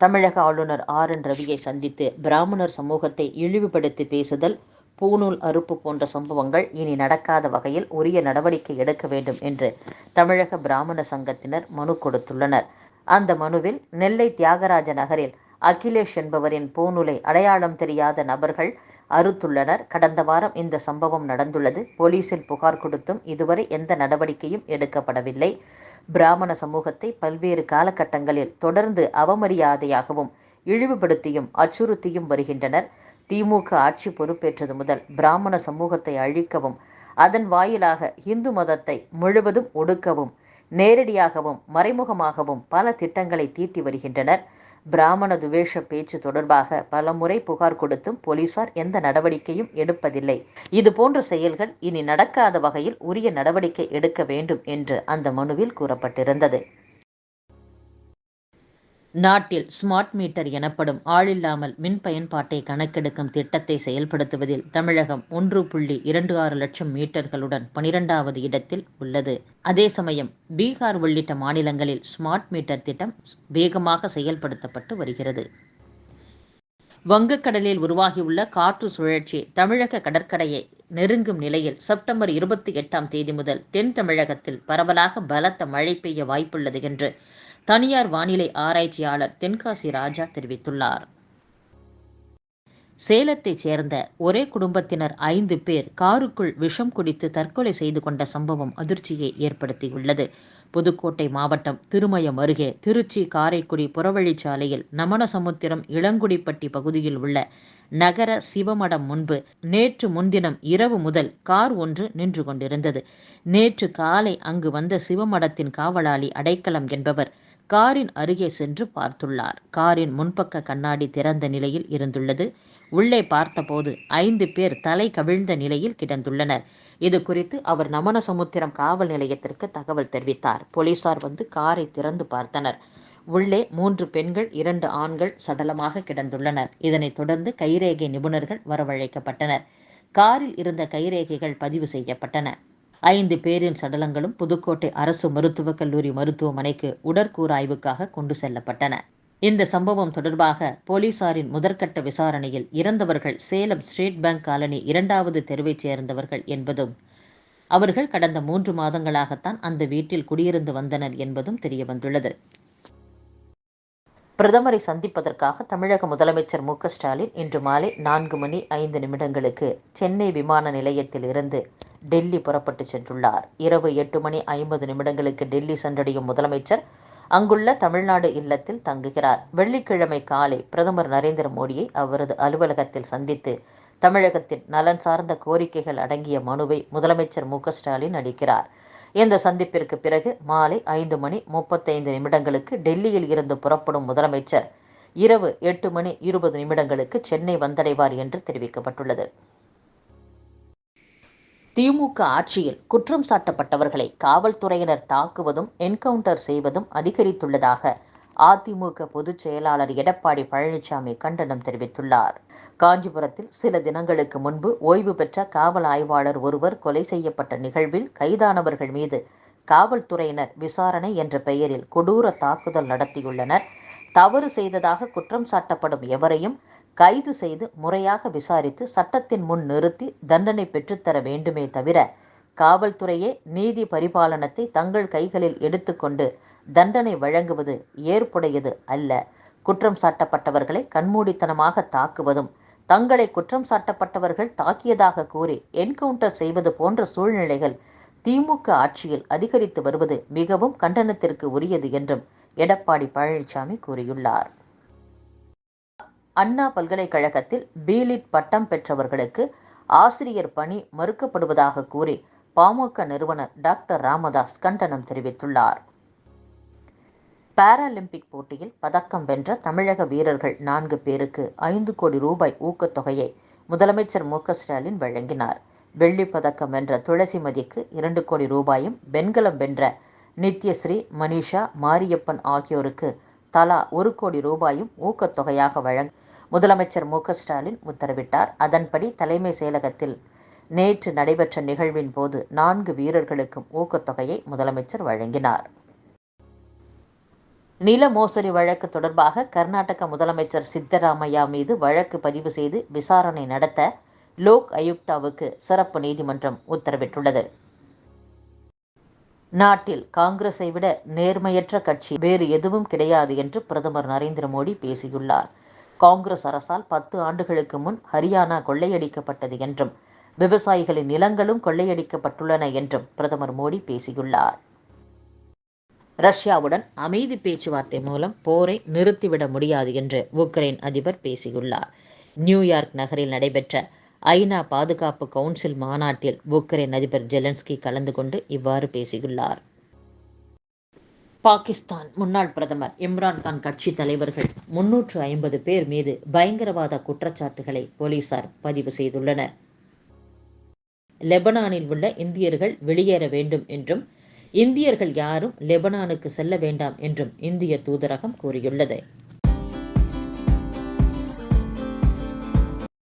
தமிழக ஆளுநர் R N ரவியை சந்தித்து பிராமணர் சமூகத்தை இழிவுபடுத்தி பேசுதல் பூநூல் அறுப்பு போன்ற சம்பவங்கள் இனி நடக்காத வகையில் உரிய நடவடிக்கை எடுக்க வேண்டும் என்று தமிழக பிராமண சங்கத்தினர் மனு கொடுத்துள்ளனர். அந்த மனுவில் நெல்லை தியாகராஜ நகரில் அகிலேஷ் என்பவரின் பூநூலை அடையாளம் தெரியாத நபர்கள் அறுத்துள்ளனர். கடந்த வாரம் இந்த சம்பவம் நடந்துள்ளது. போலீசில் புகார் கொடுத்தும் இதுவரை எந்த நடவடிக்கையும் எடுக்கப்படவில்லை. பிராமண சமூகத்தை பல்வேறு காலகட்டங்களில் தொடர்ந்து அவமரியாதையாகவும் இழிவுபடுத்தியும் அச்சுறுத்தியும் வருகின்றனர். திமுக ஆட்சி பொறுப்பேற்றது முதல் பிராமண சமூகத்தை அழிக்கவும் அதன் வாயிலாக இந்து மதத்தை முழுவதும் ஒடுக்கவும் நேரடியாகவும் மறைமுகமாகவும் பல திட்டங்களை தீட்டி வருகின்றனர். பிராமண துவேஷ பேச்சு தொடர்பாக பலமுறை புகார் கொடுத்தும் போலீசார் எந்த நடவடிக்கையும் எடுப்பதில்லை. இது போன்ற செயல்கள் இனி நடக்காத வகையில் உரிய நடவடிக்கை எடுக்க வேண்டும் என்று அந்த மனுவில் கூறப்பட்டிருந்தது. நாட்டில் ஸ்மார்ட் மீட்டர் எனப்படும் ஆளில்லாமல் மின் பயன்பாட்டை கணக்கெடுக்கும் திட்டத்தை செயல்படுத்துவதில் தமிழகம் ஒன்று புள்ளி இரண்டு ஆறு லட்சம் மீட்டர்களுடன் பனிரெண்டாவது இடத்தில் உள்ளது. அதே சமயம் பீகார் உள்ளிட்ட மாநிலங்களில் ஸ்மார்ட் மீட்டர் திட்டம் வேகமாக செயல்படுத்தப்பட்டு வருகிறது. வங்கக்கடலில் உருவாகியுள்ள காற்று சுழற்சி தமிழக கடற்கரையை நெருங்கும் நிலையில் செப்டம்பர் இருபத்தி எட்டாம் தேதி முதல் தென் தமிழகத்தில் பரவலாக பலத்த மழை பெய்ய வாய்ப்புள்ளது என்று தனியார் வானிலை ஆராய்ச்சியாளர் தென்காசி ராஜா தெரிவித்துள்ளார். சேலத்தைச் சேர்ந்த ஒரே குடும்பத்தினர் ஐந்து பேர் காருக்குள் விஷம் குடித்து தற்கொலை செய்து கொண்ட சம்பவம் அதிர்ச்சியை ஏற்படுத்தியுள்ளது. புதுக்கோட்டை மாவட்டம் திருமயம் அருகே திருச்சி காரைக்குடி புறவழிச்சாலையில் நமனசமுத்திரம் இளங்குடிப்பட்டி பகுதியில் உள்ள நகர சிவமடம் முன்பு நேற்று முன்தினம் இரவு முதல் கார் ஒன்று நின்று கொண்டிருந்தது. நேற்று காலை அங்கு வந்த சிவமடத்தின் காவலாளி அடைக்கலம் என்பவர் காரின் அருகே சென்று பார்த்துள்ளார். காரின் முன்பக்க கண்ணாடி திறந்த நிலையில் இருந்துள்ளது. உள்ளே பார்த்தபோது ஐந்து பேர் தலை கவிழ்ந்த நிலையில் கிடந்துள்ளனர். இது குறித்து அவர் நமனசமுத்திரம் காவல் நிலையத்திற்கு தகவல் தெரிவித்தார். போலீசார் வந்து காரை திறந்து பார்த்தனர். உள்ளே மூன்று பெண்கள் இரண்டு ஆண்கள் சடலமாக கிடந்துள்ளனர். இதனைத் தொடர்ந்து கைரேகை நிபுணர்கள் வரவழைக்கப்பட்டனர். காரில் இருந்த கைரேகைகள் பதிவு செய்யப்பட்டன. ஐந்து பேரின் சடலங்களும் புதுக்கோட்டை அரசு மருத்துவக் கல்லூரி மருத்துவமனைக்கு உடற்கூறாய்வுக்காக கொண்டு செல்லப்பட்டன. இந்த சம்பவம் தொடர்பாக போலீசாரின் முதற்கட்ட விசாரணையில் இறந்தவர்கள் சேலம் ஸ்டேட் பேங்க் காலனி இரண்டாவது தெருவைச் சேர்ந்தவர்கள் என்பதும் அவர்கள் கடந்த மூன்று மாதங்களாகத்தான் அந்த வீட்டில் குடியிருந்து வந்தனர் என்பதும் தெரியவந்துள்ளது. பிரதமரை சந்திப்பதற்காக தமிழக முதலமைச்சர் மு ஸ்டாலின் இன்று மாலை நான்கு மணி ஐந்து நிமிடங்களுக்கு சென்னை விமான நிலையத்தில் இருந்து டெல்லி புறப்பட்டு சென்றுள்ளார். இரவு எட்டு மணி ஐம்பது நிமிடங்களுக்கு டெல்லி சென்றடையும் முதலமைச்சர் அங்குள்ள தமிழ்நாடு இல்லத்தில் தங்குகிறார். வெள்ளிக்கிழமை காலை பிரதமர் நரேந்திர மோடியை அவரது அலுவலகத்தில் சந்தித்து தமிழகத்தின் நலன் சார்ந்த கோரிக்கைகள் அடங்கிய மனுவை முதலமைச்சர் மு ஸ்டாலின் அளிக்கிறார். இந்த சந்திப்பிற்கு பிறகு மாலை ஐந்து மணி முப்பத்தைந்து நிமிடங்களுக்கு டெல்லியில் இருந்து புறப்படும் முதலமைச்சர் இரவு எட்டு மணி இருபது நிமிடங்களுக்கு சென்னை வந்தடைவார் என்று தெரிவிக்கப்பட்டுள்ளது. திமுக ஆட்சியில் குற்றம் சாட்டப்பட்டவர்களை காவல்துறையினர் தாக்குவதும் என்கவுண்டர் செய்வதும் அதிகரித்துள்ளதாக அதிமுக பொதுச் செயலாளர் எடப்பாடி பழனிசாமி கண்டனம் தெரிவித்துள்ளார். காஞ்சிபுரத்தில் சில தினங்களுக்கு முன்பு ஓய்வு பெற்ற காவல் ஆய்வாளர் ஒருவர் கொலை செய்யப்பட்ட நிகழ்வில் கைதானவர்கள் மீது காவல்துறையினர் விசாரணை என்ற பெயரில் கொடூர தாக்குதல் நடத்தியுள்ளனர். தவறு செய்ததாக குற்றம் சாட்டப்படும் எவரையும் கைது செய்து முறையாக விசாரித்து சட்டத்தின் முன் நிறுத்தி தண்டனை பெற்றுத்தர வேண்டுமே தவிர காவல்துறையே நீதி பரிபாலனத்தை தங்கள் கைகளில் எடுத்துக்கொண்டு தண்டனை வழங்குவது ஏற்புடையது அல்ல. குற்றம் சாட்டப்பட்டவர்களை கண்மூடித்தனமாக தாக்குவதும் தங்களை குற்றம் சாட்டப்பட்டவர்கள் தாக்கியதாக கூறி என்கவுண்டர் செய்வது போன்ற சூழ்நிலைகள் திமுக ஆட்சியில் அதிகரித்து வருவது மிகவும் கண்டனத்திற்கு உரியது என்றும் எடப்பாடி பழனிசாமி கூறியுள்ளார். அண்ணா பல்கலைக்கழகத்தில் பீலிட் பட்டம் பெற்றவர்களுக்கு ஆசிரியர் பணி மறுக்கப்படுவதாக கூறி பாமக நிறுவனர் டாக்டர் ராமதாஸ் கண்டனம் தெரிவித்துள்ளார். பாராலிம்பிக் போட்டியில் பதக்கம் வென்ற தமிழக வீரர்கள் நான்கு பேருக்கு ஐந்து கோடி ரூபாய் ஊக்கத்தொகையை முதலமைச்சர் மு ஸ்டாலின் வழங்கினார். வெள்ளி பதக்கம் வென்ற துளசிமதிக்கு இரண்டு கோடி ரூபாயும் வெண்கலம் வென்ற நித்யஸ்ரீ மனிஷா மாரியப்பன் ஆகியோருக்கு தலா ஒரு கோடி ரூபாயும் ஊக்கத்தொகையாக வழங்க முதலமைச்சர் மு. ஸ்டாலின் உத்தரவிட்டார். அதன்படி தலைமை செயலகத்தில் நேற்று நடைபெற்ற நிகழ்வின் போது நான்கு வீரர்களுக்கும் ஊக்கத்தொகையை முதலமைச்சர் வழங்கினார். நில மோசடி வழக்கு தொடர்பாக கர்நாடக முதலமைச்சர் சித்தராமையா மீது வழக்கு பதிவு செய்து விசாரணை நடத்த லோக் ஆயுக்தாவுக்கு சிறப்பு நீதிமன்றம் உத்தரவிட்டுள்ளது. நாட்டில் காங்கிரஸை விட நேர்மையற்ற கட்சி வேறு எதுவும் கிடையாது என்று பிரதமர் நரேந்திர மோடி பேசியுள்ளார். காங்கிரஸ் அரசால் பத்து ஆண்டுகளுக்கு முன் ஹரியானா கொள்ளையடிக்கப்பட்டது என்றும் விவசாயிகளின் நிலங்களும் கொள்ளையடிக்கப்பட்டுள்ளன என்றும் பிரதமர் மோடி பேசியுள்ளார். ரஷ்யாவுடன் அமைதி பேச்சுவார்த்தை மூலம் போரை நிறுத்திவிட முடியாது என்று உக்ரைன் அதிபர் பேசியுள்ளார். நியூயார்க் நகரில் நடைபெற்ற ஐநா பாதுகாப்பு கவுன்சில் மாநாட்டில் உக்ரைன் அதிபர் ஜெலன்ஸ்கி கலந்து கொண்டு இவ்வாறு பேசியுள்ளார். பாகிஸ்தான் முன்னாள் பிரதமர் இம்ரான்கான் கட்சி தலைவர்கள் முன்னூற்று ஐம்பது பேர் மீது பயங்கரவாத குற்றச்சாட்டுகளை போலீசார் பதிவு செய்துள்ளனர். லெபனானில் உள்ள இந்தியர்கள் வெளியேற வேண்டும் என்றும் இந்தியர்கள் யாரும் லெபனானுக்கு செல்ல வேண்டாம் என்றும் இந்திய தூதரகம் கூறியுள்ளது.